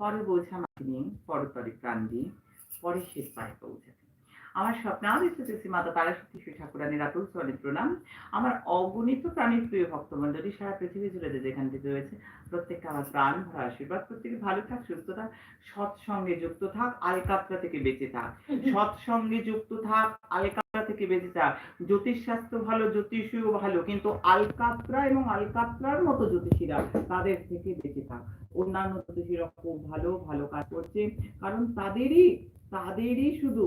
পর বোঝা মাকে নিয়ে পরতরে প্রাণ দিয়ে পরে সে পায়ে পৌঁছাতে। আমার স্বপ্নাদিত্য শ্রী মাতা তারাশক্তি শ্রী ঠাকুরানীর আতুল চরণে প্রণাম। আমার অগণিত প্রাণীর প্রিয় ভক্তমণ্ডলী সারা পৃথিবী জুড়ে যে যেখান থেকে রয়েছে প্রত্যেককে আমার প্রাণ ভরা আশীর্বাদ প্রত্যেকে ভালো থাক সুস্থ থাক সৎসঙ্গে যুক্ত থাক আলকাত্রা থেকে বেঁচে থাক। সৎসঙ্গে যুক্ত থাক আলকাত্রা থেকে বেঁচে থাক। জ্যোতিষশাস্ত্র ভালো জ্যোতিষীও ভালো কিন্তু আলকাত্রা এবং আলকাত্রার মতো জ্যোতিষীরা তাদের থেকে বেঁচে থাক। অন্যান্য জ্যোতিষীরা খুব ভালো ভালো কাজ করছে কারণ তাদেরই তাদেরই শুধু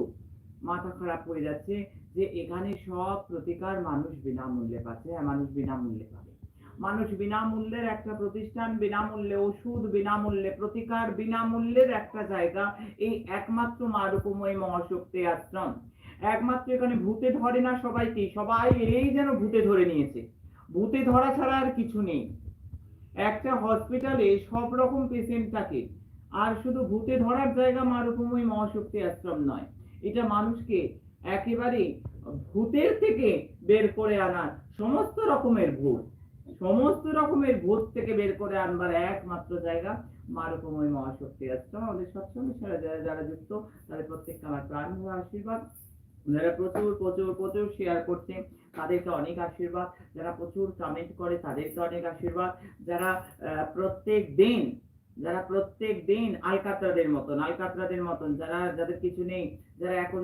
মাথা খারাপ হয়ে যাচ্ছে যে এখানে সব প্রতিকার মানুষ বিনামূল্যে পাচ্ছে হ্যাঁ মানুষ বিনামূল্যে পাবে। মানুষ বিনামূল্যের একটা প্রতিষ্ঠান, বিনামূল্যে ওষুধ, বিনামূল্যে প্রতিকার, বিনামূল্যের একটা জায়গা, এই একমাত্র মা রূপময়ী মহাশক্তি আশ্রম। একমাত্র এখানে ভূতে ধরে না সবাইকে, সবাই এলেই যেন ভূতে ধরে নিয়েছে। ভূতে ধরা ছাড়া আর কিছু নেই। একটা হসপিটালে সব রকম পেশেন্ট থাকে। আর শুধু ভূতে ধরার জায়গা মা রূপময়ী মহাশক্তি আশ্রম নয় এটা মানুষকে একেবারে ভূতের থেকে বের করে আনার সমস্ত রকমের ভূত, সমস্ত রকমের ভূত থেকে বের করে আনবার একমাত্র জায়গা মা রূপময়ী মহাশক্তি আশ্রম আমাদের সৎসঙ্গে সারা যারা যারা যুক্ত, তাদের প্রত্যেককে আমার প্রাণ আশীর্বাদ। যারা প্রচুর প্রচুর প্রচুর শেয়ার করছে তাদেরকে অনেক আশীর্বাদ। যারা প্রচুর কমেন্ট করে, তাদেরকে অনেক আশীর্বাদ। যারা প্রত্যেক দিন, যারা প্রত্যেক দিন আলকাতরাদের মতন আলকাতরাদের মতন, যারা, যাদের কিছু নেই যারা এখন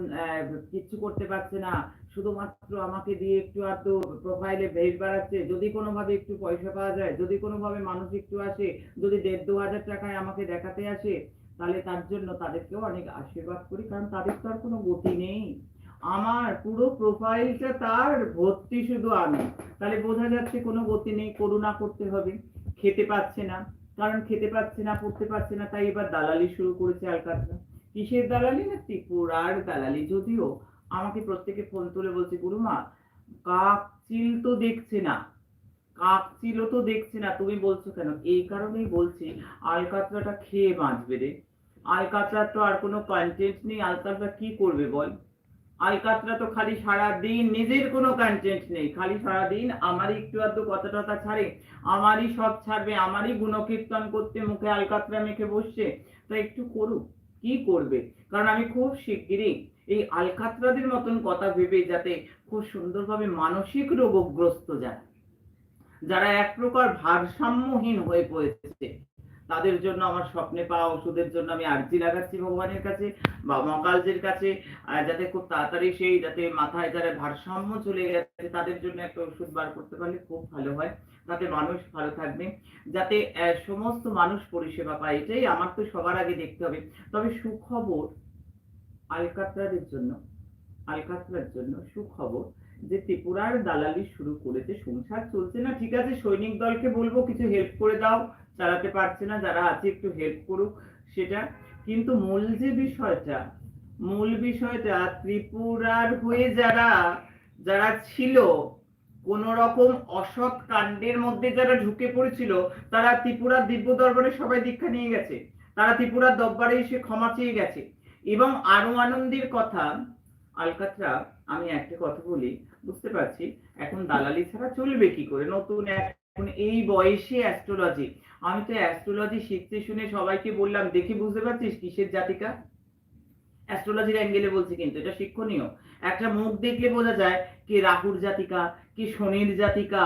কিচ্ছু করতে পারছে না। শুধুমাত্র আমাকে দিয়ে একটু আর তো প্রোফাইলে ভেজ বাড়াচ্ছে। যদি কোনোভাবে একটু পয়সা পাওয়া যায়, যদি কোনোভাবে মানুষ একটু আসে, যদি দেড় দু হাজার টাকায় আমাকে দেখাতে আসে, তাহলে তার জন্য তাদেরকেও অনেক আশীর্বাদ করি, কারণ তাদের তো আর কোনো গতি নেই। আমার পুরো প্রোফাইলটা তার, ভর্তি শুধু আমি। তাহলে বোঝা যাচ্ছে কোনো গতি নেই, করুণা করতে হবে। খেতে পাচ্ছে না। কারণ খেতে পাচ্ছে না, পড়তে পারছে না, তাই এবার দালালি শুরু করেছে আলকাতরা। কিসের দালালি না ত্রিপুরার দালালি? যদিও আমাকে প্রত্যেকে ফোন তুলে বলছে, গুরুমা, কাক চিল তো দেখছে না। কাক চিলও তো দেখছে না। তুমি বলছো কেন? এই কারণেই বলছি, আলকাতরাটা খেয়ে বাঁচবে রে। আলকাতরার তো আর কোনো কন্টেন্ট নেই। আলকাতরা কি করবে বল? আলকাতরা তো খালি সারা দিন নিজের কোনো কন্টেন্ট নেই। খালি সারা দিন আমারই একটু আধটু কথা টথা ছাড়ে, আমারই সব ছাড়বে, আমারই গুণকীর্তন করতে মুখে আলকাতরা মেখে বসছে। তা একটু করুক। কি করবে? কারণ আমি খুব শিগগিরই এই আলকাতরাদের মতন কথা ভেবে যাতে খুব সুন্দরভাবে মানসিক রোগগ্রস্ত যায় যারা এক প্রকার ভারসাম্যহীন হয়ে পড়েছে। তাদের জন্য আমার স্বপ্নে পাওয়া ওষুধের জন্য আমি আর্জি লাগাচ্ছি ভগবানের কাছে বা মকালজির কাছে যাতে খুব তাড়াতাড়ি সেই যাতে মাথায় যারা ভারসাম্য চলে গেছে তাদের জন্য একটা ওষুধ বার করতে পারলে খুব ভালো হয়। তাতে মানুষ ভালো থাকবে। যাতে সমস্ত মানুষ পরিষেবা পায়, এটাই আমার তো সবার আগে দেখতে হবে। তবে সুখবর আলকাতরাদের জন্য, আলকাতরার জন্য সুখবর যে ত্রিপুরার দালালি শুরু করেছে, সংসার চলছে না, ঠিক আছে, সৈনিক দলকে বলব কিছু হেল্প করে দাও। চালাতে পারছে না, যারা আছে একটু হেল্প করুক সেটা। কিন্তু মূল যে বিষয়টা, মূল বিষয়টা ত্রিপুরার হয়ে যারা যারা ছিল কোন রকম অসৎ কাণ্ডের মধ্যে যারা ঢুকে পড়েছিল, তারা ত্রিপুরার দিব্য দরবারে সবাই দীক্ষা নিয়ে গেছে। তারা ত্রিপুরার দরবারে এসে ক্ষমা চেয়ে গেছে। এবং আরও আনন্দের কথা, আলকাতরা, আমি একটা কথা বলি, বুঝতে পারছি? এখন দালালি ছাড়া চলবে কি করে? নতুন এখন এই বয়সে অ্যাস্ট্রোলজি আমি তো অ্যাস্ট্রোলজি শিখতে শুনে সবাইকে বললাম, দেখি বুঝতে পারছিস কিসের জাতিকা? অ্যাস্ট্রোলজির অ্যাঙ্গেলে বলছি কিন্তু, এটা শিক্ষণীয়। একটা মুখ দেখলে বোঝা যায় কে রাহুর জাতিকা, কি শনির জাতিকা,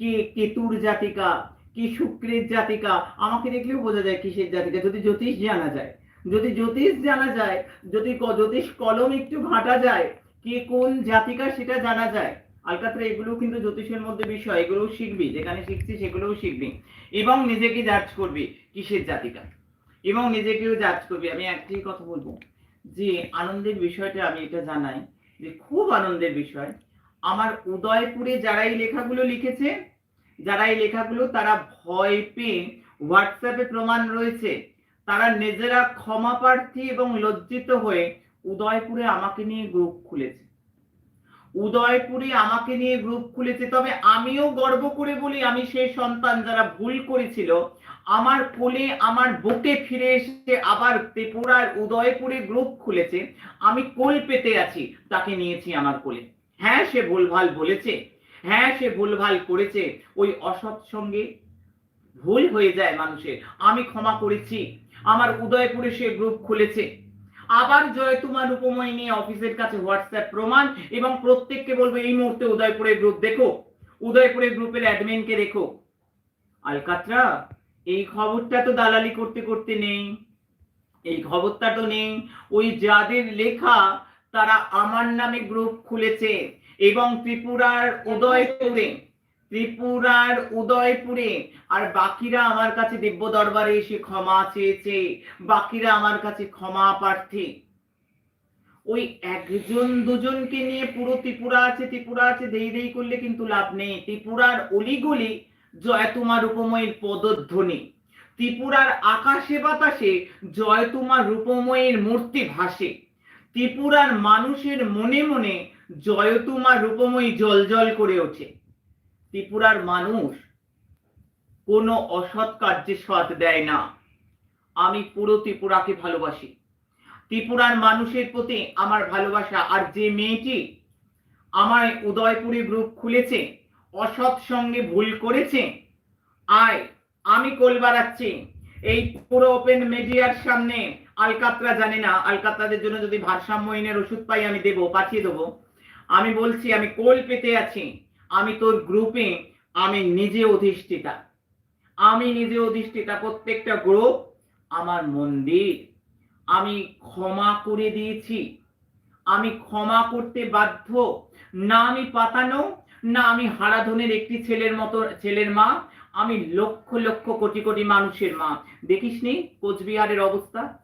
কে কেতুর জাতিকা, কি শুক্রের জাতিকা। আমাকে দেখলেও বোঝা যায় কিসের জাতিকা, যদি জ্যোতিষ জানা যায়। যদি জ্যোতিষ জানা যায়, যদি জ্যোতিষ কলম একটু ঘাঁটা যায়, কে কোন জাতিকা সেটা জানা যায়। আলকাতরা এগুলো কিন্তু জ্যোতিষের মধ্যে বিষয়, এগুলোও শিখবি, যেখানে শিখছি সেগুলোও শিখবি। এবং নিজেকে জাজ করবি কিসের জাতিটা এবং নিজেকেও জাজ করবি। আমি একটাই কথা বলব যে, আনন্দের বিষয়টা আমি এটা জানাই যে, খুব আনন্দের বিষয়। আমার উদয়পুরে যারা এই লেখাগুলো লিখেছে, যারা এই লেখাগুলো তারা ভয় পেয়ে হোয়াটসঅ্যাপে প্রমাণ রয়েছে। তারা নিজেরা ক্ষমা প্রার্থী এবং লজ্জিত হয়ে উদয়পুরে আমাকে নিয়ে গ্রুপ খুলেছে। উদয়পুরে আমাকে নিয়ে গ্রুপ খুলেছে। তবে আমিও গর্ব করে বলি, আমি সেই সন্তান যারা ভুল করেছিল, আমার কোলে, আমার বুকে ফিরে এসে আবার ত্রিপুরার উদয়পুরে গ্রুপ খুলেছে। আমি কোল পেতে আছি, তাকে নিয়েছি আমার কোলে। হ্যাঁ সে ভুলভাল বলেছে। হ্যাঁ সে ভুলভাল করেছে। ওই অসৎ সঙ্গে ভুল হয়ে যায় মানুষের। আমি ক্ষমা করেছি। আমার উদয়পুরে সে গ্রুপ খুলেছে। আবার জয়তুমা রূপময় নিয়ে অফিসের কাছে হোয়াটসঅ্যাপ প্রমাণ এবং প্রত্যেককে বলব, এই মুহূর্তে উদয়পুরের গ্রুপ দেখো। উদয়পুরের গ্রুপের অ্যাডমিনকে দেখো। আলকাতরা, এই খবরটা তো দালালি করতে করতে নেই। এই খবরটা তো নেই। ওই যাদের লেখা, তারা আমার নামে গ্রুপ খুলেছে এবং ত্রিপুরার উদয়পুরে। ত্রিপুরার উদয়পুরে। আর বাকিরা আমার কাছে দিব্য দরবারে এসে ক্ষমা চেয়েছে। বাকিরা আমার কাছে ক্ষমা প্রার্থী। ওই একজন দুজনকে নিয়ে পুরো ত্রিপুরা আছে ত্রিপুরা আছে, দেই দেই করলে কিন্তু লাভ নেই। ত্রিপুরার অলিগলি জয়তুমা রূপময়ীর পদধ্বনি। ত্রিপুরার আকাশে বাতাসে জয়তুমা রূপময়ীর মূর্তি ভাসে। ত্রিপুরার মানুষের মনে মনে জয়তুমা রূপময়ী জল জল করে ওঠে। ত্রিপুরার মানুষ কোনো অসৎ কার্যে সৎ দেয় না। আমি পুরো ত্রিপুরাকে ভালোবাসি। ত্রিপুরার মানুষের প্রতি আমার ভালোবাসা, আর যে মেয়েটি আমার উদয়পুরে গ্রুপ খুলেছে, অসৎ সঙ্গে ভুল করেছে, আয়, আমি কোল বাড়াচ্ছি। এই পুরো ওপেন মিডিয়ার সামনে আলকাতরা জানে না। আলকাতরাদের জন্য যদি ভারসাম্যহীনের ওষুধ পাই আমি দেবো, পাঠিয়ে দেবো। আমি বলছি, আমি কোল পেতে আছি। আমি তোর গ্রুপে আমি নিজে অধিষ্ঠিতা। আমি নিজে অধিষ্ঠিতা প্রত্যেকটা গ্রুপ আমার মন্দির। আমি ক্ষমা করে দিয়েছি। আমি ক্ষমা করতে বাধ্য। না আমি পাতানো, না আমি হারাধনের একটি ছেলের মতো, ছেলের মা। আমি লক্ষ লক্ষ, কোটি কোটি মানুষের মা। দেখিসনি কোচবিহারের অবস্থা?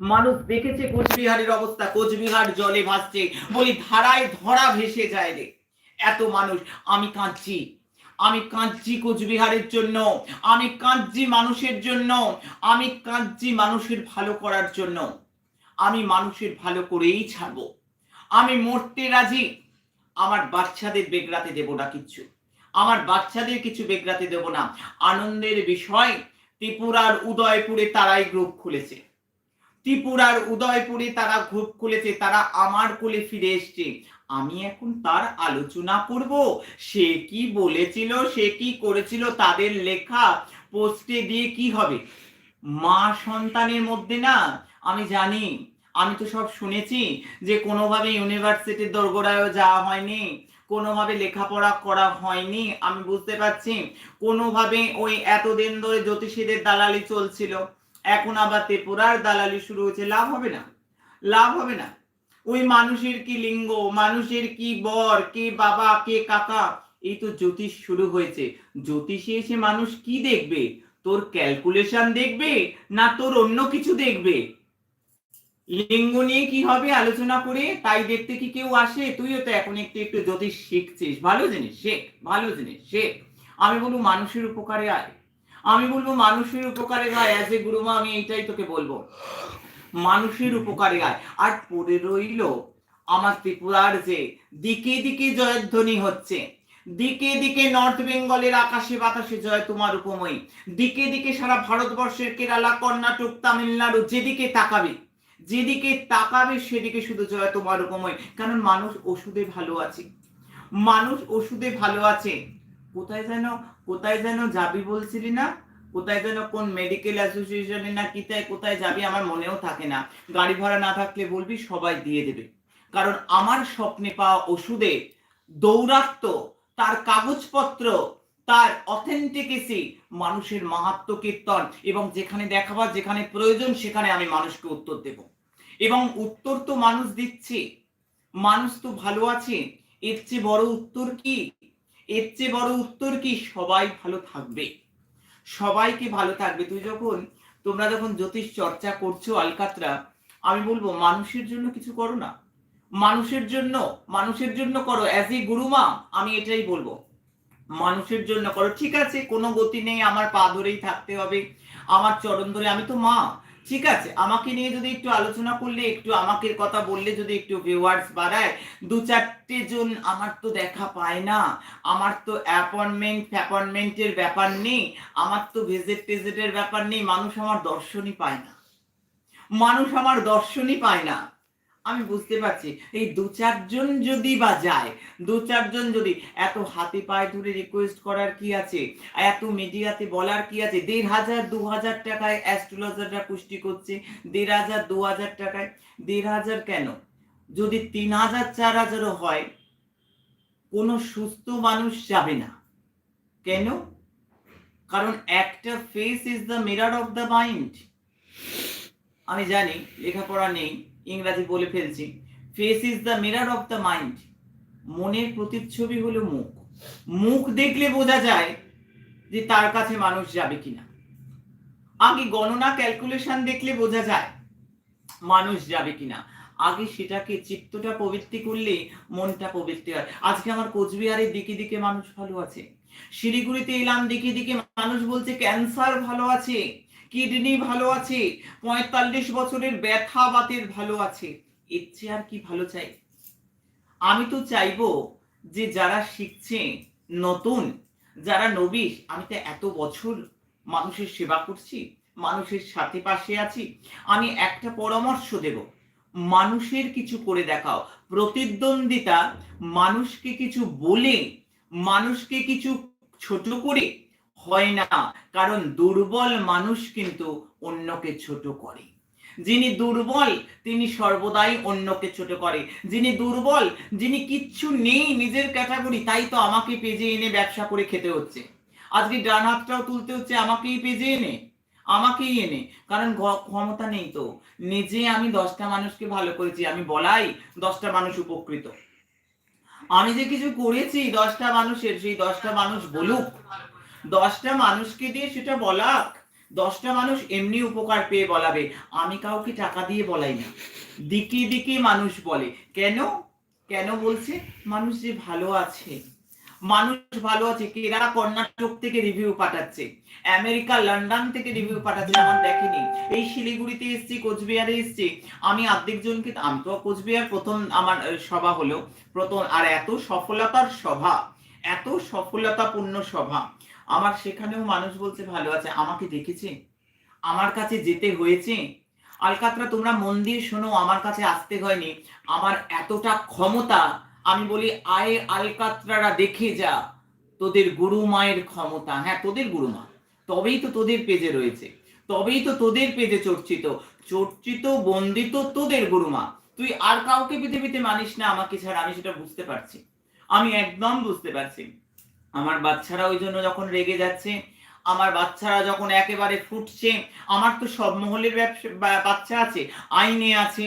মানুষ দেখেছে কোচবিহারের অবস্থা। কোচবিহার জলে ভাসছে। বলি ধারায় ধরা ভেসে যায় রে। এত মানুষ, আমি কাঁদছি। আমি কাঁদছি কোচবিহারের জন্য, আমি কাঁদছি মানুষের জন্য, আমি কাঁদছি মানুষের ভালো করার জন্য। আমি মানুষের ভালো করেই ছাড়বো। আমি মরতে রাজি। আমার বাচ্চাদের বেগরাতে দেব না কিচ্ছু। আমার বাচ্চাদের কিছু বেগরাতে দেব না। আনন্দের বিষয়, ত্রিপুরার উদয়পুরে তারাই গ্রুপ খুলেছে। ত্রিপুরার উদয়পুরে তারা গ্রুপ খুলেছে, তারা আমার কোলে ফিরে এসছে। আমি এখন তার আলোচনা করব। সে কি বলেছিল, সে কি করেছিল, তাদের লেখা পোস্টে দিয়ে কি হবে? মা সন্তানের মধ্যে না, আমি জানি, আমি তো সব শুনেছি যে কোনোভাবে ইউনিভার্সিটির দোরগোড়ায়ও যাওয়া হয়নি, কোনোভাবে লেখাপড়া করা হয়নি, আমি বুঝতে পারছি, কোনোভাবে ওই এতদিন ধরে জ্যোতিষীদের দালালি চলছিল, এখন আবার ত্রিপুরার দালালি শুরু হয়েছে, লাভ হবে না, লাভ হবে না। ওই মানুষের কি লিঙ্গ, মানুষের কি বর, কে বাবা, কে কাকা? এই তো জ্যোতিষ শুরু হয়েছে। জ্যোতিষে এসে মানুষ কি দেখবে? তোর ক্যালকুলেশন দেখবে না তোর অন্য কিছু দেখবে? লিঙ্গ নিয়ে কি হবে আলোচনা করে? তাই দেখতে কি কেউ আসে? তুইও তো এখন একটু একটু জ্যোতিষ শিখছিস। ভালো জিনিস, শেখ, ভালো জিনিস, শেখ। আমি বলব মানুষের উপকারে আয়। আমি বলব মানুষের উপকারে আয় অ্যাজ এ গুরুমা, আমি এইটাই তোকে বলব। মানুষের উপকারে আয়। আর পড়ে রইল আমার ত্রিপুরার যে দিকে দিকে জয়ধ্বনি হচ্ছে। দিকে দিকে নর্থ বেঙ্গলের আকাশে বাতাসে জয় তোমার উপময়ী। দিকে দিকে সারা ভারতবর্ষের কেরালা, কর্ণাটক, তামিলনাড়ু যেদিকে তাকাবে যেদিকে তাকাবে সেদিকে শুধু জয় তোমার উপময়। কারণ মানুষ ওষুধে ভালো আছে। মানুষ ওষুধে ভালো আছে। কোথায় যেন কোথায় যেন যাবি বলছিলি না? কোথায় যেন কোন মেডিকেল অ্যাসোসিয়েশনে না কিতায় কোথায় যাবি আমার মনেও থাকে না। গাড়ি ভাড়া না থাকলে বলবি সবাই দিয়ে দেবে। কারণ আমার স্বপ্নে পাওয়া ওষুধে দৌরাত্ম, তার কাগজপত্র, তার অথেন্টিকেসি মানুষের মাহাত্ম কীর্তন এবং যেখানে দেখাবার যেখানে প্রয়োজন সেখানে আমি মানুষকে উত্তর দেব। এবং উত্তর তো মানুষ দিচ্ছে। মানুষ তো ভালো আছে। এর চেয়ে বড় উত্তর কি? এর চেয়ে বড় উত্তর কি? সবাই ভালো থাকবে। সবাইকে ভালো থাকবে? তুই যখন, তোমরা যখন জ্যোতিষ চর্চা করছ আলকাতরা, আমি বলব মানুষের জন্য কিছু করো না। মানুষের জন্য মানুষের জন্য করো। অ্যাজ এ গুরুমা আমি এটাই বলব। মানুষের জন্য করো। ঠিক আছে, কোনো গতি নেই, আমার পা ধরেই থাকতে হবে। আমার চরণ ধরে, আমি তো মা। ঠিক আছে, আমাকে নিয়ে যদি একটু আলোচনা করলে, একটু আমাকে কথা বললে যদি একটু ভিউয়ার্স বাড়ায়, দু চারটে জন আমার তো দেখা পায় না, আমার তো অ্যাপয়েন্টমেন্ট অ্যাপয়েন্টমেন্টের ব্যাপার নেই, আমার তো ভিজিট টিজিটের ব্যাপার নেই, মানুষ আমার দর্শনই পায় না। মানুষ আমার দর্শনই পায় না। আমি বুঝতে পারছি। এই দু চারজন যদি বা যায়, দু চারজন যদি এত হাতে পায়ে ধরে রিকোয়েস্ট করার কি আছে? এত মিডিয়াতে বলার কি আছে? দেড় হাজার, দু হাজার টাকায় অ্যাস্ট্রোলজাররা পুষ্টি করছে। দেড় হাজার, দু হাজার টাকায়। দেড় হাজার কেন? যদি তিন হাজার, চার হাজারও হয়, কোনো সুস্থ মানুষ যাবে না। কেন? কারণ একটা face is the mirror of the mind আমি জানি, লেখাপড়া নেই। ইংরাজি বলে ফেলছি। Face is the mirror of the mind মনের প্রতিচ্ছবি হলো মুখ। মুখ দেখলে বোঝা যায় যে তার কাছে মানুষ যাবে কিনা। আগে গণনা ক্যালকুলেশন দেখলে বোঝা যায় মানুষ যাবে কিনা। আগে সেটাকে চিত্তটা প্রবৃত্তি করলে মনটা প্রবৃত্তি হয়। আজকে আমার কোচবিহারের দিকে দিকে মানুষ ভালো আছে। শিলিগুড়িতে এলাম, দিকে দিকে মানুষ বলছে ক্যান্সার ভালো আছে। কিডনি ভালো আছে, পঁয়তাল্লিশ বছরের ব্যথা বাতের ভালো আছে, এর চেয়ে আর কি ভালো চাই? আমি তো চাইব যে যারা শিখছে নতুন, যারা নবিশ, আমি তো এত বছর মানুষের সেবা করছি, মানুষের সাথে পাশে আছি, আমি একটা পরামর্শ দেব, মানুষের কিছু করে দেখাও, প্রতিদ্বন্দ্বিতা মানুষকে কিছু বলে, মানুষকে কিছু ছোট করে হয় না। কারণ দুর্বল মানুষ কিন্তু অন্যকে ছোট করে। যিনি দুর্বল, তিনি সর্বদাই অন্যকে ছোট করে। যিনি দুর্বল, যিনি কিচ্ছু নেই নিজের ক্যাটাগরি তাই তো আমাকে পেজে এনে ব্যবসা করে খেতে হচ্ছে। আজকে ডান হাতটাও তুলতে হচ্ছে, আমাকেই পেজে এনে। আমাকেই এনে। কারণ ক্ষমতা নেই তো। নিজে আমি দশটা মানুষকে ভালো করেছি, আমি বলাই দশটা মানুষ উপকৃত। আমি যে কিছু করেছি দশটা মানুষের, সেই দশটা মানুষ বলুক। দশটা মানুষকে দিয়ে সেটা বলাক দশটা মানুষ এমনি উপকার পেয়ে বলাবে। আমি কাউকে টাকা দিয়ে বলাই না। দিকে দিকে মানুষ বলে। কেন? কেন বলছে? মানুষ যে ভালো আছে। মানুষ ভালো আছে। কেরা কর্ণাটক থেকে রিভিউ পাঠাচ্ছে? আমেরিকা, লন্ডন থেকে রিভিউ পাঠাচ্ছে আমার দেখেনি। এই শিলিগুড়িতে এসছি, কোচবিহারে এসছি। আমি অর্ধেক জনকে, আমি তো কোচবিহার প্রথম আমার সভা হলো। প্রথম, আর এত সফলতার সভা। এত সফলতাপূর্ণ সভা। আমার সেখানেও মানুষ বলছে, ভালো আছে, আমাকে দেখেছে, আমার কাছে যেতে হয়েছে। আলকাতরা, তোমরা মন দিয়ে শোনো, আমার কাছে আসতে হয়নি। আমার এতটা ক্ষমতা, আমি বলি, আয়ে আলকাতরারা, দেখে যা, তোদের গুরু মায়ের ক্ষমতা। হ্যাঁ তোদের গুরু মা, তবেই তো তোদের পেজে রয়েছে, তবেই তো তোদের পেজে চর্চিত চর্চিত, বন্দিত তোদের গুরুমা তুই আর কাউকে পৃথিবীতে মানিস না, আমাকে ছাড়া, আমি সেটা বুঝতে পারছি। আমি একদম বুঝতে পারছি। আমার বাচ্চারা ওই জন্য যখন রেগে যাচ্ছে, আমার বাচ্চারা যখন একেবারে ফুটছে, আমার তো সব মহলের বাচ্চা আছে, আইনে আছে,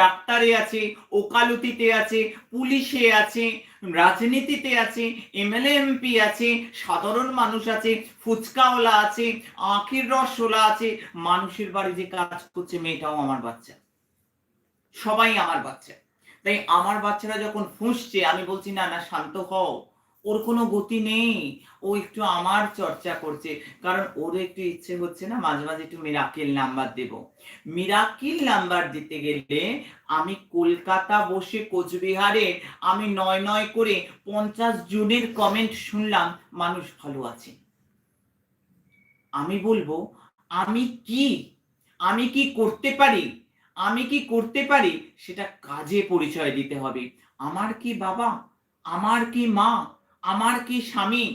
ডাক্তারে আছে, ওকালতিতে আছে, পুলিশে আছে, রাজনীতিতে আছে, এমএলএ, এমপি আছে, সাধারণ মানুষ আছে, ফুচকাওয়ালা আছে, আখের রসওয়ালা আছে, মানুষের বাড়ি যে কাজ করছে মেয়েটাও আমার বাচ্চা। সবাই আমার বাচ্চা। তাই আমার বাচ্চারা যখন ফুঁসছে, আমি বলছি, না না, শান্ত হও। ওর কোনো গতি নেই। ও একটু আমার চর্চা করছে। কারণ ওর একটু ইচ্ছে হচ্ছে না, মাঝে মাঝে একটু মিরাকিল নাম্বার দেব। মিরাকিল নাম্বার দিতে গেলে আমি কলকাতা বসে কোচবিহারে আমি নয় নয় করে পঞ্চাশ জনের কমেন্ট শুনলাম, মানুষ ভালো আছে। আমি বলব, আমি কি? আমি কি করতে পারি? আমি কি করতে পারি? সেটা কাজে পরিচয় দিতে হবে। আমার কি বাবা? আমার কি মা? আমার কি স্বামী?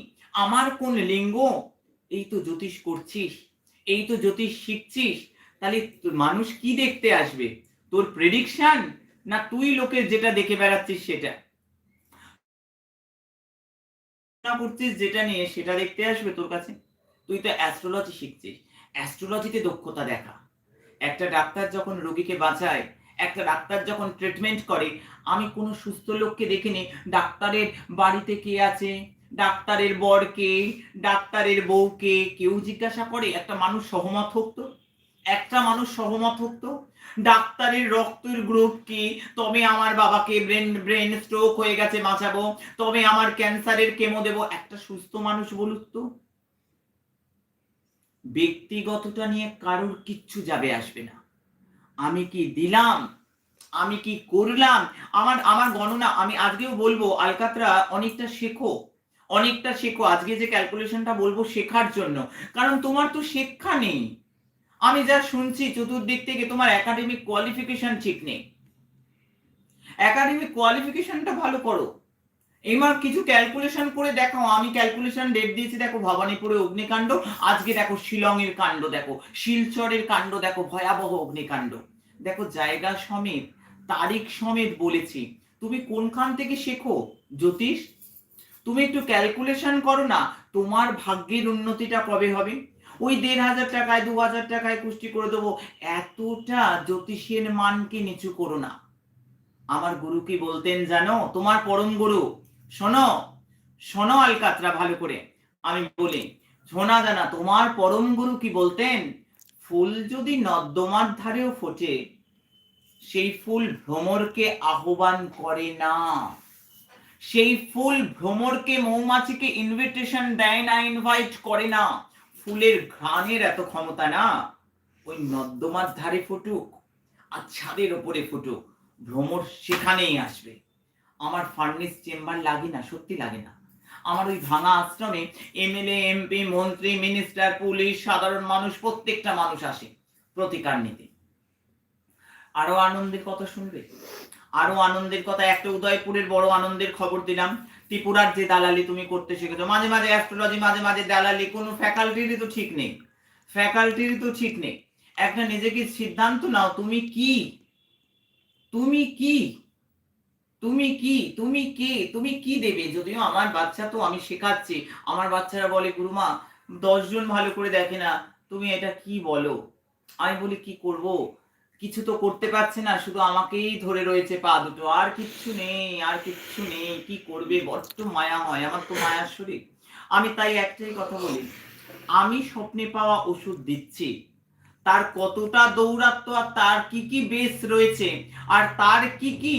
আমার কোন লিঙ্গ? এই তো জ্যোতিষ করছিস, এই তো জ্যোতিষ শিখছিস। তাহলে মানুষ কি দেখতে আসবে? তোর প্রেডিকশন না তুই লোকের যেটা দেখে বেড়াচ্ছিস সেটা? করছিস যেটা নিয়ে সেটা দেখতে আসবে তোর কাছে? তুই তো অ্যাস্ট্রোলজি শিখছিস। অ্যাস্ট্রোলজিতে দক্ষতা দেখা। একটা ডাক্তার যখন রোগীকে বাঁচায়, একটা ডাক্তার যখন ট্রিটমেন্ট করে, আমি কোনো সুস্থ লোককে দেখিনি। ডাক্তারের বাড়িতে কে আছে? ডাক্তারের বর কে? ডাক্তারের বউকে কেউ জিজ্ঞাসা করে, একটা মানুষ সহমত হোক তো? একটা মানুষ সহমত হোক তো? ডাক্তারের রক্তের গ্রুপ কি? তবে আমার বাবাকে ব্রেন ব্রেন স্ট্রোক হয়ে গেছে, বাঁচাবো। তবে আমার ক্যান্সারের কেমো দেবো। একটা সুস্থ মানুষ বলুক তো? ব্যক্তিগতটা নিয়ে কারোর কিচ্ছু যাবে আসবে না। আমি কি দিলাম? আমি কি করলাম? আমার আমার গণনা, আমি আজকেও বলব, আলকাতরা অনেকটা শেখো। অনেকটা শেখো। আজকে যে ক্যালকুলেশনটা বলব শেখার জন্য। কারণ তোমার তো শিক্ষা নেই। আমি যা শুনছি, চতুর্দিক থেকে তোমার একাডেমিক কোয়ালিফিকেশন ঠিক নেই। একাডেমিক কোয়ালিফিকেশনটা ভালো করো। এবার কিছু ক্যালকুলেশন করে দেখো আমি ক্যালকুলেশন ডেট দিয়েছি, দেখো ভবানীপুরে অগ্নিকাণ্ড, আজকে দেখো শিলংয়ের কাণ্ড দেখো, শিলচরের কাণ্ড দেখো, ভয়াবহ অগ্নিকাণ্ড। দেখো জায়গা সমেত, তারিখ সমেত বলেছি। তুমি কোনখান থেকে শেখো? জ্যোতিষ? তুমি একটু ক্যালকুলেশন করো না, তোমার ভাগ্যের উন্নতিটা কবে হবে? ওই দেড় হাজার টাকায়, দু হাজার টাকায় কুষ্টি করে দেবো। এতটা জ্যোতিষের মানকে নিচু করো না। আমার গুরু কি বলতেন জানো? তোমার পরম গুরু। শোনো শোনো আলকাতরা ভালো করে। আমি বলি শোনা জানা তোমার পরম গুরু কি বলতেন? ফুল যদি নর্দমার ধারেও ফোটে, সেই ফুল ভ্রমরকে আহ্বান করে না। সেই ফুল ভ্রমরকে মৌমাছিকে ইনভিটেশন দেয় না ইনভাইট করে না। ফুলের ঘ্রাণের এত ক্ষমতা না, ওই নর্দমার ধারে ফুটুক, আর ছাদের ওপরে ফুটুক, ভ্রমর সেখানেই আসবে। আমার ফার্নিস চেম্বার লাগে না, সত্যি লাগে না। আমার ওই ভাঙা আশ্রমে এমএলএ এমপি মন্ত্রী মিনিস্টার পুলিশ সাধারণ মানুষ, প্রত্যেকটা মানুষ আসে প্রতিকার নিতে। আরও আনন্দের কথা শুনবে? আরও আনন্দের কথা, একটা উদয়পুরের বড় আনন্দের খবর দিলাম। ত্রিপুরার যে দালালি তুমি করতে শিখেছো, মাঝে মাঝে অ্যাস্ট্রোলজি মাঝে মাঝে দালালি, কোনো ফ্যাকাল্টিরই তো ঠিক নেই। ফ্যাকাল্টিরই তো ঠিক নেই। একটা নিজেকে সিদ্ধান্ত নাও, তুমি কি? তুমি কি? তুমি কি? তুমি কে? তুমি কি দেবে? যদিও আমার বাচ্চা তো আমি শেখাচ্ছি। আমার বাচ্চারা বলে, গুরুমা, দশজন ভালো করে দেখে না। তুমি এটা কি বলো? আমি বলি, কি করব? কিছু তো করতে পারছে না। শুধু আমাকেই ধরে রয়েছে পা দুটো। আর কিচ্ছু নেই, আর কিচ্ছু নেই। কি করবে? বড্ড মায়া হয়। আমার তো মায়ার শরীর। আমি তাই একটাই কথা বলি। আমি স্বপ্নে পাওয়া ওষুধ দিচ্ছি। তার কতটা দৌরাত্ম আর তার কি কি বেস রয়েছে? আর তার কি কি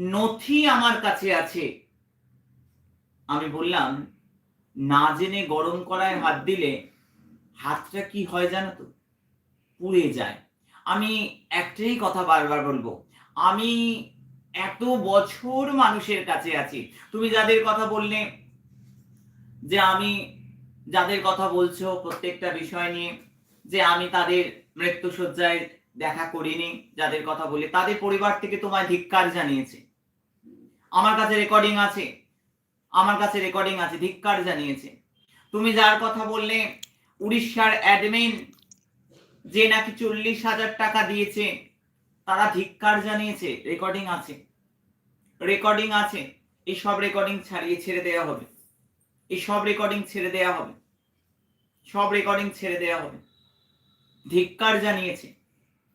নথি আমার কাছে আছে। আমি বললাম, না জেনে গরম করায় হাত দিলে হাতটা কি হয় জানো তো? পুড়ে যায়। আমি একটাই কথা বারবার বলব, আমি এত বছর মানুষের কাছে আছি। তুমি যাদের কথা বললে, যে আমি যাদের কথা বলছো প্রত্যেকটা বিষয় নিয়ে, যে আমি তাদের মৃত্যুসজ্জায় দেখা করিনি যাদের কথা বলি তাদের পরিবার থেকে তোমায় ধিক্কার জানিয়েছে। আমার কাছে রেকর্ডিং আছে। আমার কাছে রেকর্ডিং আছে, ধিক্কার জানিয়েছে। তুমি যার কথা বললে, উড়িষ্যার অ্যাডমিন যে নাকি চল্লিশ হাজার টাকা দিয়েছে, তারা ধিক্কার জানিয়েছে রেকর্ডিং আছে। রেকর্ডিং আছে। এই সব রেকর্ডিং ছাড়িয়ে ছেড়ে দেওয়া হবে। এই সব রেকর্ডিং ছেড়ে দেওয়া হবে। সব রেকর্ডিং ছেড়ে দেওয়া হবে। ধিক্কার জানিয়েছে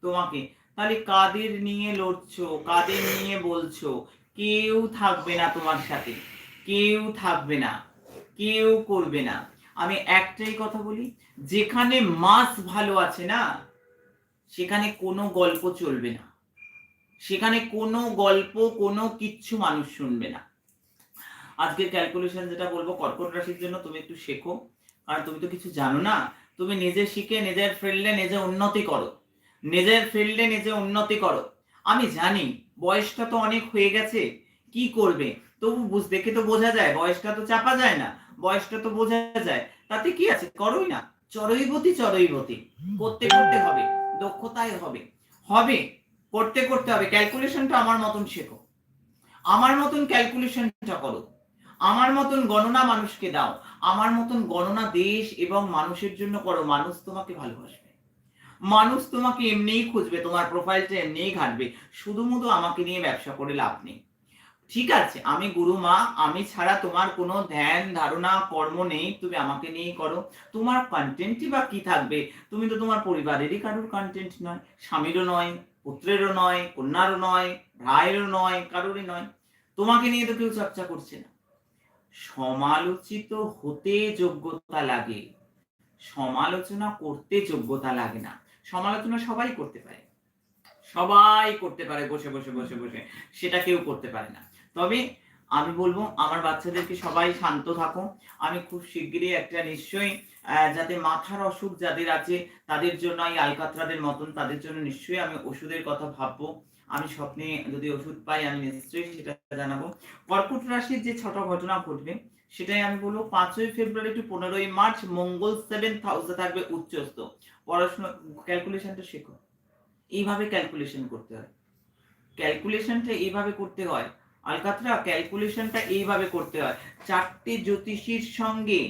তোমাকে। তাহলে কাদের নিয়ে লড়ছো? কাদের নিয়ে বলছো? কেউ থাকবে না তোমার সাথে। কেউ থাকবে না। কেউ করবে না। আমি একটাই কথা বলি, যেখানে মাস ভালো আছে না, সেখানে কোনো গল্প চলবে না। সেখানে কোনো গল্প, কোনো কিচ্ছু মানুষ শুনবে না। আজকের ক্যালকুলেশন যেটা বলব, কর্কট রাশির জন্য তুমি একটু শেখো। আর তুমি তো কিছু জানো না। তুমি নিজে শিখে, নিজের ফিল্ডে নিজে উন্নতি করো। নিজের ফিল্ডে নিজে উন্নতি করো। আমি জানি বয়সটা তো অনেক হয়ে গেছে, কি করবে? তবু বুঝ দেখে তো বোঝা যায়, বয়সটা তো চাপা যায় না, বয়সটা তো বোঝা যায়। তাতে কি আছে? করোই না চরৈবতী চরৈবতী করতে করতে হবে, দক্ষতায় হবে। হবে, করতে করতে হবে। ক্যালকুলেশনটা আমার মতন শেখো। আমার মতন ক্যালকুলেশনটা করো। আমার মতন গণনা মানুষকে দাও। আমার মতন গণনা দেশ এবং মানুষের জন্য করো। মানুষ তোমাকে ভালোবাসবে। মানুষ তোমাকে এমনিই খুঁজবে, তোমার প্রোফাইলটা এমনিই ঘাটবে। শুধুমুধু আমাকে নিয়ে ব্যবসা করে লাভ নেই। ঠিক আছে, আমি গুরু মা, আমি ছাড়া তোমার কোনো ধ্যান, ধারণা, কর্ম নেই। তুমি আমাকে নিয়েই করো। তোমার কন্টেন্টই বা কি থাকবে? তুমি তো তোমার পরিবারেরই কারোর কন্টেন্ট নয়। স্বামীরও নয়, পুত্রেরও নয়, কন্যারও নয়, ভাইয়েরও নয়, কারোরই নয়। তোমাকে নিয়ে তো কেউ চর্চা করছে না। সমালোচিত হতে যোগ্যতা লাগে। সমালোচনা করতে যোগ্যতা লাগে না। সমালোচনা সবাই করতে পারে। সবাই করতে পারে বসে বসে বসে বসে। সেটা কেউ করতে পারে না। তবে আমি বলব, আমার বাচ্চাদেরকে সবাই শান্ত থাকো। আমি খুব শিগগিরই একটা নিশ্চয়ই যাতে মাথার অসুখ যাদের আছে, তাদের জন্য এই আলকাতরাদের মতন, তাদের জন্য নিশ্চয়ই আমি ওষুধের কথা ভাববো। আমি স্বপ্নে যদি ওষুধ পাই, আমি নিশ্চয়ই সেটা জানাব। কর্কট রাশির যে ছটা ঘটনা ঘটবে সেটাই আমি বলব, পাঁচই ফেব্রুয়ারি টু পনেরোই মার্চ, মঙ্গল সেভেন্থ হাউসে থাকবে উচ্চস্থ। পড়াশোনা ক্যালকুলেশনটা শেখো। এইভাবে ক্যালকুলেশন করতে হয়। ক্যালকুলেশনটা এইভাবে করতে হয়। আলকাতরা ক্যালকুলেশনটা এইভাবে করতে হয়। চারটে জ্যোতিষীর সঙ্গে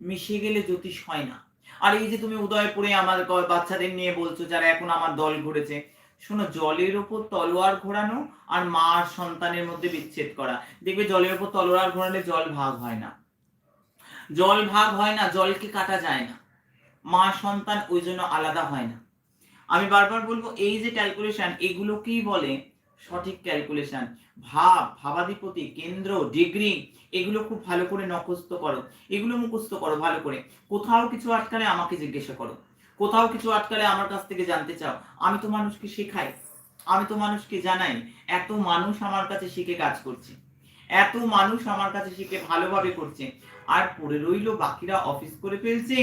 মিশে গেলে জ্যোতিষ হয় না। আর এই যে তুমি উদয়পুরে আমার বাচ্চাদের নিয়ে বলছো, যারা এখন আমার দল ঘুরেছে শোনো, জলের ওপর তলোয়ার ঘোরানো আর মা আর সন্তানের মধ্যে বিচ্ছেদ করা। দেখবে জলের ওপর তলোয়ার ঘোরালে জল ভাগ হয় না। জল ভাগ হয় না, জলকে কাটা যায় না। মা, সন্তান ওই জন্য আলাদা হয় না। আমি বারবার বলব, এই যে ক্যালকুলেশন এগুলোকেই বলে সঠিক ক্যালকুলেশন ভাব, ভাবাধিপতি, কেন্দ্র ডিগ্রি এগুলো খুব ভালো করে নখস্থ করো। এগুলো মুখস্থ করো ভালো করে। কোথাও কিছু আটকালে আমাকে জিজ্ঞাসা করো। কোথাও কিছু আটকালে আমার কাছ থেকে জানতে চাও, আমি তো মানুষকে শেখাই, আমি তো মানুষকে জানাই, এত মানুষ আমার কাছে শিখে কাজ করছে, এত মানুষ আমার কাছে শিখে ভালোভাবে করছে, আর পড়ে রইল বাকিরা অফিস করে ফেলছে,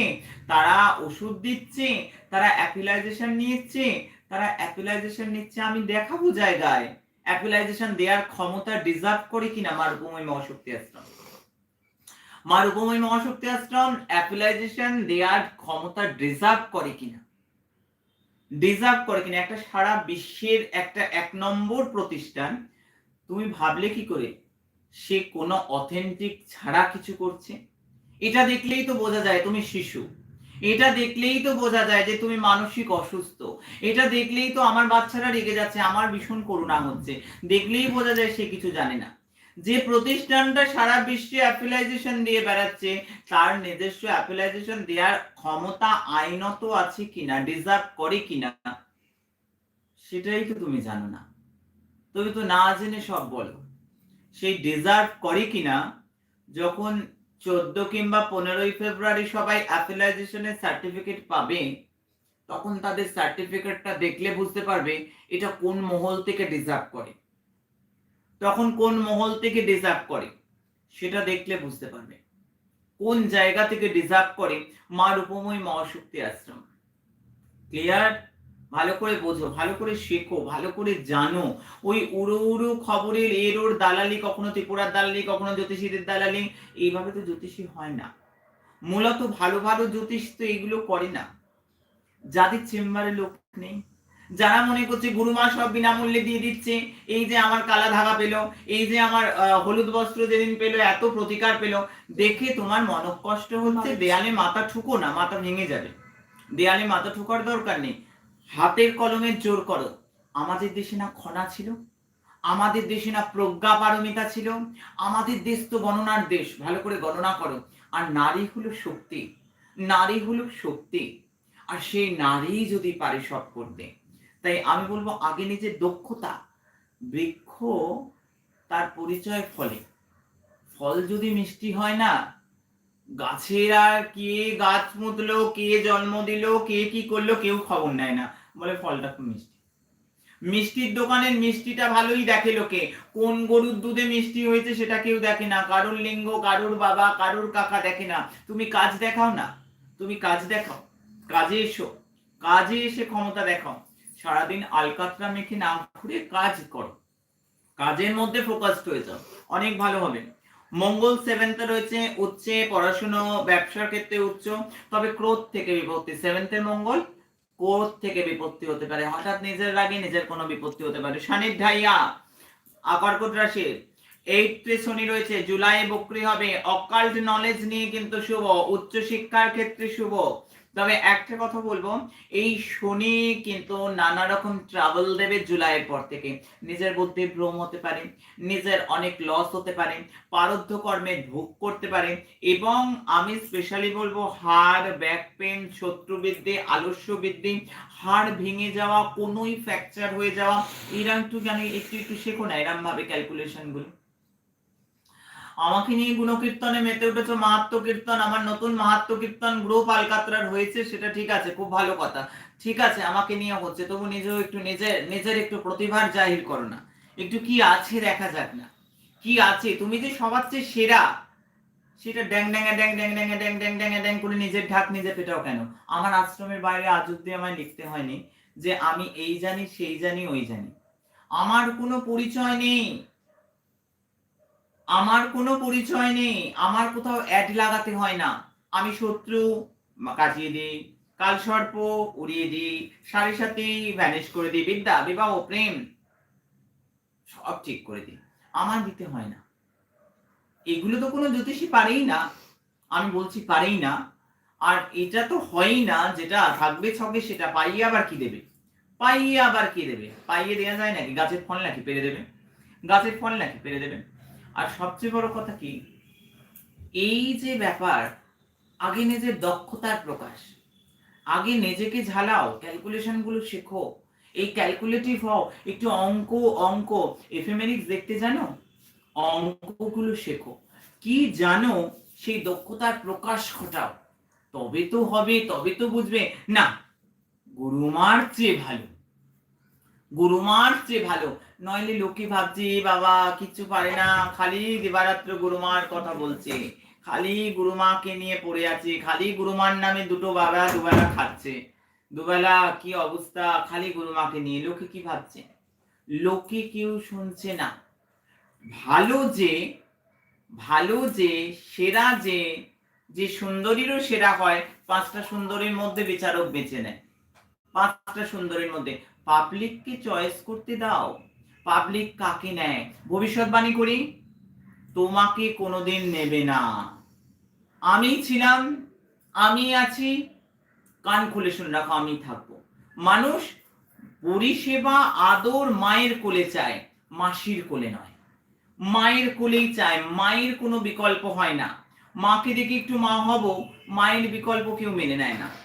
তারা ওষুধ দিচ্ছে, তারা অ্যাপিলাইজেশন নিচ্ছে, তারা অ্যাপিলাইজেশন নিচ্ছে, আমি দেখাবো জায়গায় অ্যাপিলাইজেশন দেওয়ার ক্ষমতা ডিজার্ভ করে কিনা মার উপময় মহাশক্তি আশ্রম মার উপময় মহাশক্তি আশ্রম অ্যাপিলাইজেশন দেওয়ার ক্ষমতা ডিজার্ভ করে কিনা? ডিজার্ভ করে কিনা? একটা সারা বিশ্বের একটা এক নম্বর প্রতিষ্ঠান, তুমি ভাবলে কি করে? সে কোনো অথেন্টিক ছাড়া কিছু করছে? এটা দেখলেই তো বোঝা যায় তুমি শিশু। এটা দেখলেই তো বোঝা যায় যে তুমি মানসিক অসুস্থ। এটা দেখলেই তো আমার বাচ্চারা রেগে যাচ্ছে, আমার ভীষণ করুণা হচ্ছে। দেখলেই বোঝা যায় সে কিছু জানে না। যে প্রতিষ্ঠানটা সারা বিশ্বে অ্যাপিলাইজেশন দিয়ে বেড়াচ্ছে, তার নিজস্ব অ্যাপিলাইজেশন দেওয়ার ক্ষমতা আইনত আছে কিনা ডিজার্ভ করে কিনা, সেটাই তো তুমি জানো না। তুমি তো না জেনে সব বলো। সেই ডিজার্ভ করে কিনা, যখন চোদ্দ কিংবা পনেরোই ফেব্রুয়ারি সবাই অ্যাপিলাইজেশনের সার্টিফিকেট পাবে, তখন তাদের সার্টিফিকেটটা দেখলে বুঝতে পারবে এটা কোন মহল থেকে ডিজার্ভ করে। তখন কোন মহল থেকে ডিজার্ভ করে? সেটা দেখলে বুঝতে পারবে। কোন জায়গা থেকে ডিজার্ভ করে? মা রূপময় মহাশক্তি আশ্রম। ক্লিয়ার ভালো করে বোঝো, ভালো করে শেখো, ভালো করে জানো। ওই উড়ো উড়ো খবরের এর ওর দালালি, কখনো ত্রিপুরার দালালি, কখনো জ্যোতিষীদের দালালি, এইভাবে তো জ্যোতিষী হয় না। মূলত ভালো ভালো জ্যোতিষ তো এগুলো করে না। যাদের চেম্বারে লোক নেই। যারা মনে করছে গুরুমা সব বিনামূল্যে দিয়ে দিচ্ছে এই যে আমার কালা ধাগা পেল এই যে আমার হলুদ বস্ত্র যেদিন পেল এত প্রতিকার পেল দেখে তোমার মনকষ্ট হচ্ছে দেয়ালে মাথা ঠুকো না মাথা ভেঙে যাবে। দেয়ালে মাথা ঠুকার দরকার নেই। হাতের কলমের জোর করো। আমাদের দেশে না খনা ছিল? আমাদের দেশে না প্রজ্ঞা পারমিতা ছিল? আমাদের দেশ তো গণনার দেশ ভালো করে গণনা করো। আর নারী হলো শক্তি। নারী হলো শক্তি। আর সেই নারী যদি পারে সব করতে তাই আমি বলব আগে নিজের দক্ষতা, বৃক্ষ তার পরিচয় ফলে। ফল যদি মিষ্টি হয় না, গাছের আর কে গাছ মুতলো, কে জন্ম দিল, কে কি করল কেউ খবর নেয় না। বলে ফলটা খুব মিষ্টি। মিষ্টির দোকানের মিষ্টিটা ভালোই দেখে লোকে। কোন গরুর দুধে মিষ্টি হয়েছে সেটা কেউ দেখে না। কারোর লিঙ্গ, কারোর বাবা, কারোর কাকা দেখে না। তুমি কাজ দেখাও না। তুমি কাজ দেখাও। কাজে এসো। কাজে এসে ক্ষমতা দেখাও। সারাদিন আলকাতরা মেখে না ঘুরে কাজ করো। কাজের মধ্যে ফোকাসড হয়ে যাও। অনেক ভালো হবে। মঙ্গল সেভেন্থে রয়েছে উচ্চে পড়াশুনো, ব্যবসার ক্ষেত্রে উচ্চ, তবে ক্রোধ থেকে বিপত্তি। সেভেন্থের মঙ্গল, ক্রোধ থেকে বিপত্তি হতে পারে। হঠাৎ নিজের রাগে নিজের কোনো বিপত্তি হতে পারে। শনির ঢাইয়া, আকর্কট রাশির। এইটে শনি রয়েছে, জুলাই বক্রি হবে। অকাল্ট নলেজ নিয়ে কিন্তু শুভ উচ্চ শিক্ষার ক্ষেত্রে শুভ। তবে একটা কথা বলব, এই শনি কিন্তু নানা রকম ট্রাভেল দেবে জুলাইয়ের পর থেকে। নিজের বুদ্ধি ভ্রম হতে পারে, নিজের অনেক লস হতে পারে, পারদ্ধ কর্মে ভোগ করতে পারে এবং আমি স্পেশালি বলব হাড় ব্যাক পেন শত্রু বৃদ্ধি, আলস্য বৃদ্ধি, হাড় ভেঙে যাওয়া, কোনোই ফ্র্যাকচার হয়ে যাওয়া, এরা একটু জানি একটু একটু শেখো না এরম ভাবে ক্যালকুলেশনগুলো। আমাকে নিয়ে গুণকীর্তনে মেতে উঠেছো, মাহাত্ম কীর্তন, আমার নতুন মাহাত্ম কীর্তন গ্রুপ আলকাতরার হয়েছে, সেটা ঠিক আছে, খুব ভালো কথা। ঠিক আছে, আমাকে নিয়ে হচ্ছে, তবু নিজেও একটু নিজের নিজের একটু প্রতিভার জাহির করো না। একটু কি আছে দেখা যাক না। কি আছে? তুমি যে সবার চেয়ে সেরা, সেটা ড্যাং ড্যাঙে ড্যাং ড্যাং ড্যাঙে ড্যাং ড্যাং ড্যাঙে ড্যাং করে নিজের ঢাক নিজে পেটাও কেন? আমার আশ্রমের বাইরে আজ অব্দি আমায় লিখতে হয়নি যে আমি এই জানি, সেই জানি, ওই জানি। আমার কোনো পরিচয় নেই। আমার কোনো পরিচয় নেই, আমার কোথাও অ্যাড লাগাতে হয় না। আমি শত্রু কাটিয়ে দিই, কাল সর্প উড়িয়ে দিই, সাড়ে সাথে ভ্যানিশ করে দিই। বিদ্যা, বিবাহ, প্রেম, সব ঠিক করে দিই। আমার দিতে হয় না। এগুলো তো কোনো জ্যোতিষী পারেই না। আমি বলছি পারেই না। আর এটা তো হয়ই না, যেটা থাকবে ছকে সেটা পাইয়ে আবার কি দেবে? পাইয়ে আবার কি দেবে? পাইয়ে দেওয়া যায় নাকি? গাছের ফল নাকি পেরে দেবে? গাছের ফল নাকি পেরে দেবে? আর সবচেয়ে বড় কথা কি? এই যে ব্যাপার, আগে নিজের দক্ষতার প্রকাশ। আগে নিজেকে ঝালাও ক্যালকুলেশনগুলো শেখো। এই ক্যালকুলেটিভ হও, একটু অঙ্ক অঙ্ক এফএমএরিক্স দেখতে জানো? অঙ্কগুলো শেখো। কি জানো, সেই দক্ষতার প্রকাশ ঘটাও। তবে তো হবে, তবে তো বুঝবে। না গুরুমার চেয়ে ভালো। গুরুমার চেয়ে ভালো। নইলে লোকে ভাবছে বাবা, কিচ্ছু পারে না। খালি দিবারাত্র গুরুমার কথা বলছে। খালি গুরুমাকে নিয়ে পড়ে আছে। খালি গুরুমার নামে দুটো বাবা দুবেলা খাচ্ছে। দুবেলা কি অবস্থা? খালি গুরুমাকে নিয়ে। লোকে কি ভাবছে? লোকে কেউ শুনছে না। ভালো যে ভালো যে, সেরা যে যে সুন্দরীরও সেরা হয়, পাঁচটা সুন্দরীর মধ্যে বিচারক বেছে নেয়। পাঁচটা সুন্দরীর মধ্যে। পাবলিককে চয়েস করতে দাও? পাবলিক কাকে নেয়? ভবিষ্যৎবাণী করি? তোমাকে কোনোদিন নেবে না। আমি ছিলাম, আমি আছি। কান খুলে শুনে রাখো, আমি থাকব। মানুষ পরিষেবা আদর মায়ের কোলে চায়, মাসির কোলে নয়। মায়ের কোলেই চায়, মায়ের কোনো বিকল্প হয় না। মাকে দেখে একটু মা হব, মায়ের বিকল্প কেউ মেনে নেয় না।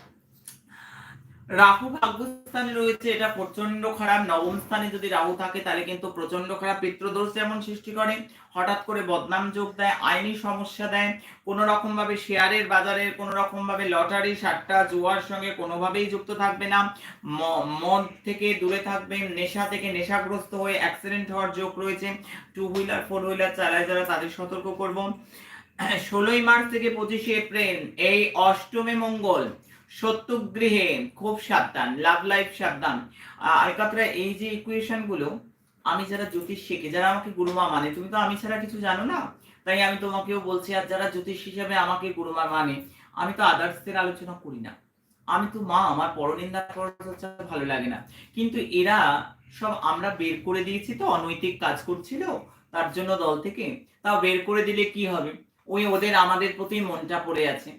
রাহু ভাগ্যস্থানে রয়েছে, এটা প্রচণ্ড খারাপ। নবম স্থানে যদি রাহু থাকে, তাহলে কিন্তু প্রচণ্ড খারাপ পিতৃদোষ যেমন সৃষ্টি করে। হঠাৎ করে বদনাম যোগ দেয়, আইনি সমস্যা দেয়। কোনো রকম ভাবে শেয়ারের বাজারের কোনো রকম ভাবে লটারি সাট্টা জুয়ার সঙ্গে কোনোভাবেই যুক্ত থাকবে না। মদ থেকে দূরে থাকবে, নেশা থেকে নেশাগ্রস্ত হয়ে অ্যাক্সিডেন্ট হওয়ার যোগ রয়েছে। টু হুইলার ফোর হুইলার চালায় যারা, তাদের সতর্ক করব। ষোলোই মার্চ থেকে পঁচিশে এপ্রিল, এই অষ্টমে মঙ্গল। সত্যগৃহে খুব সাবধান লাভ লাইফ সাবধান। কথাটা এই যে ইকুয়েশনগুলো, আমি যারা জ্যোতিষ শিখি, যারা আমাকে গুরুমা মানে তুমি তো আমি ছাড়া কিছু জানো না? তাই আমি তোমাকেও বলছি, আর যারা জ্যোতিষ হিসেবে আমাকে গুরুমা মানে আমি তো আদার্সদের আলোচনা করি না। আমি তো মা, আমার পরনিন্দা করা ভালো লাগে না। কিন্তু এরা সব আমরা বের করে দিয়েছি তো, অনৈতিক কাজ করছিল, তার জন্য দল থেকে, তাও বের করে দিলে কি হবে? ওই ওদের আমাদের প্রতি মনটা পড়ে আছে।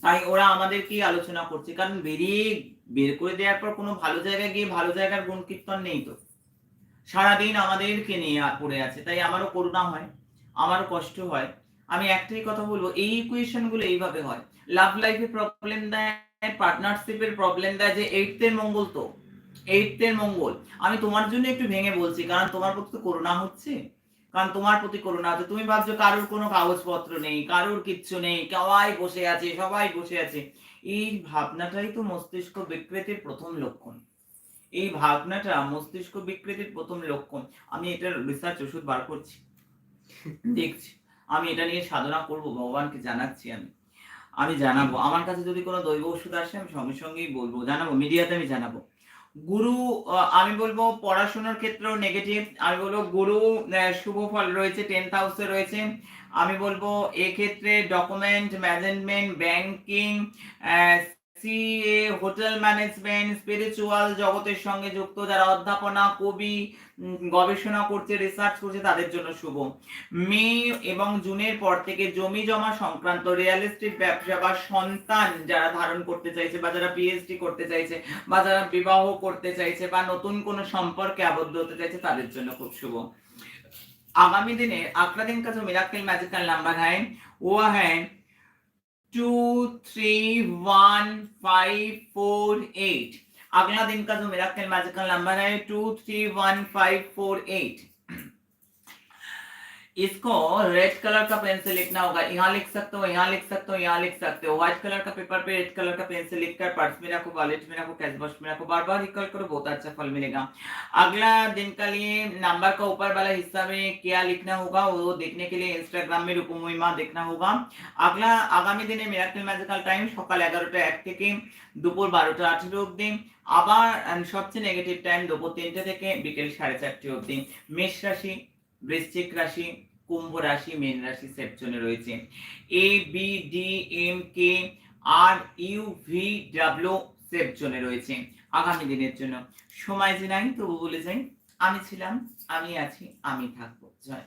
তাই ওরা আমাদেরকেই আলোচনা করছে। কারণ বেরিয়ে বের করে দেওয়ার পর কোনো ভালো জায়গায় গিয়ে ভালো জায়গার গুণ কীর্তন নেই তো। সারাদিন আমাদেরকে নিয়ে পড়ে আছে। তাই আমারও করুণা হয়, আমারও কষ্ট হয়। আমি একটাই কথা বলব, এই ইকুয়েশনগুলো এইভাবে হয়। লাভ লাইফে প্রবলেম দেয় পার্টনারশিপের প্রবলেম দেয় যে এইটের মঙ্গল তো। এইটের মঙ্গল। আমি তোমার জন্য একটু ভেঙে বলছি, কারণ তোমার তো করোনা হচ্ছে। কারণ তোমার প্রতি করোনা হচ্ছে তুমি ভাবছ কারোর কোনো কাগজপত্র নেই, কারোর কিচ্ছু নেই, সবাই বসে আছে, সবাই বসে আছে। এই ভাবনাটাই তো মস্তিষ্ক বিকৃতির প্রথম লক্ষণ। এই ভাবনাটা মস্তিষ্ক বিকৃতির প্রথম লক্ষণ। আমি এটার রিসার্চ ওষুধ বার করছি। দেখছি। আমি এটা নিয়ে সাধনা করব, ভগবানকে জানাচ্ছি আমি। আমি জানাব। আমার কাছে যদি কোনো দৈব ওষুধ আসে, আমি সঙ্গে সঙ্গেই বলব। জানাব মিডিয়াতে আমি জানাব। গুরু আমি বলব পড়াশোনার ক্ষেত্রেও নেগেটিভ আমি বলব গুরু শুভ ফল রয়েছে টেন্থ হাউসে রয়েছে। আমি বলব এক্ষেত্রে document management banking CA hotel management spiritual জগতের সঙ্গে যুক্ত যারা অধ্যাপনা, কবি গবেষণা করছে রিসার্চ করছে, তাদের জন্য শুভ। মে এবং জুনের পর থেকে জমি জমা সংক্রান্ত রিয়েল এস্টেট ব্যবসা বা সন্তান যারা ধারণ করতে চাইছে বা যারা পিএইচডি করতে চাইছে বা যারা বিবাহ করতে চাইছে বা নতুন কোনো সম্পর্কে আবদ্ধ হতে চাইছে, তাদের জন্য খুব শুভ। আগামী দিনে আপনাদের কাছে মিরাক্কেল ম্যাজিক্যাল নাম্বার হ্যাঁ ও হ্যাঁ two three one five four eight अगला दिन का जो मेरा मैजिकल नंबर है two three one five four eight इसको रेड कलर का पेन से लिखना होगा यहाँ लिख सकते हो यहाँ लिख सकते हो यहाँ लिख सकते हो व्हाइट कलर का पेपर पे रेड कलर का पेन से लिखकर पर्स में रखो वॉलेट में रखो कैश बॉक्स में रखो बार बार रिकॉल करो बहुत अच्छा फल मिलेगा अगला दिन का लिए नंबर का ऊपर वाला हिस्सा में क्या लिखना होगा वो देखने के लिए इंस्टाग्राम में रूपमहिमा देखना होगा अगला आगामी দিনে মিরাকল ম্যাজিক্যাল টাইম সকাল এগারোটা এক থেকে দুপুর বারোটা আঠেরো অব্দি আবার আহ, সবচেয়ে নেগেটিভ টাইম দুপুর তিনটে থেকে বিকেল সাড়ে চারটে অব্দি মেষ রাশি বৃশ্চিক রাশি, কুম্ভ রাশি, মীন রাশি সেপশনে রয়েছে। A B D M K R U V W সেপশনে রয়েছে আগামী দিনের জন্য। সময় যে নাই, তবু বলে যাই, আমি ছিলাম, আমি আছি, আমি থাকব। জয়।